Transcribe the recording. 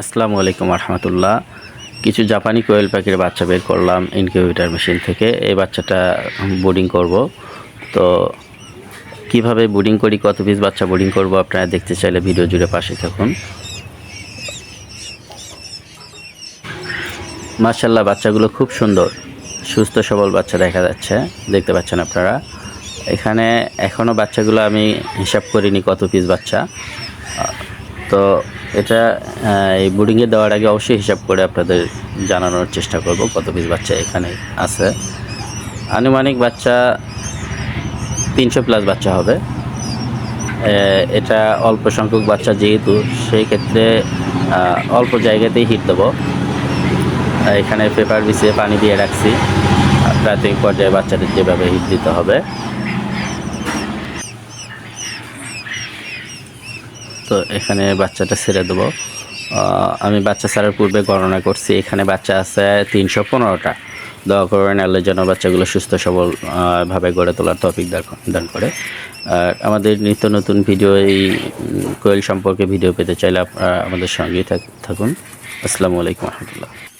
আসসালামু আলাইকুম রহমতুল্লাহ কিছু জাপানি কোয়েল পাখির বাচ্চা বের করলাম ইনকিউবেটার মেশিন থেকে। এই বাচ্চাটা বোর্ডিং করব। তো কীভাবে বোর্ডিং করি, কত পিস বাচ্চা বোর্ডিং করব, আপনারা দেখতে চাইলে ভিডিও জুড়ে পাশে থাকুন। মার্শাল্লাহ বাচ্চাগুলো খুব সুন্দর। সুস্থ, সবল বাচ্চা দেখা যাচ্ছে। দেখতে পাচ্ছেন আপনারা। এখানে এখনও বাচ্চাগুলো আমি হিসাব করিনি কত পিস বাচ্চা। তো এটা এই বোর্ডিংয়ে দেওয়ার আগে অবশ্যই হিসাব করে আপনাদের জানানোর চেষ্টা করব কত পিস বাচ্চা এখানে আছে। আনুমানিক বাচ্চা তিনশো প্লাস বাচ্চা হবে। এটা অল্প সংখ্যক বাচ্চা যেহেতু সেই ক্ষেত্রে অল্প জায়গাতেই হিট দেবো। এখানে পেপার বিছিয়ে পানি দিয়ে রাখছি। প্রাথমিক পর্যায়ে বাচ্চাদের যেভাবে হিট দিতে হবে। তো এখানে বাচ্চাটা ছেড়ে দেবো। আমি বাচ্চা ছাড়ার পূর্বে গণনা করছি, এখানে বাচ্চা আছে তিনশো পনেরোটা। দয়া করে আল্লাহ যেন বাচ্চাগুলো সুস্থ সবলভাবে ভাবে গড়ে তোলার টপিক দান করে। আর আমাদের নিত্য নতুন ভিডিও, এই কোয়েল সম্পর্কে ভিডিও পেতে চাইলে আপনারা আমাদের সঙ্গেই থাক- থাকুন। আসসালামু আলাইকুম রহমতুল্লাহ।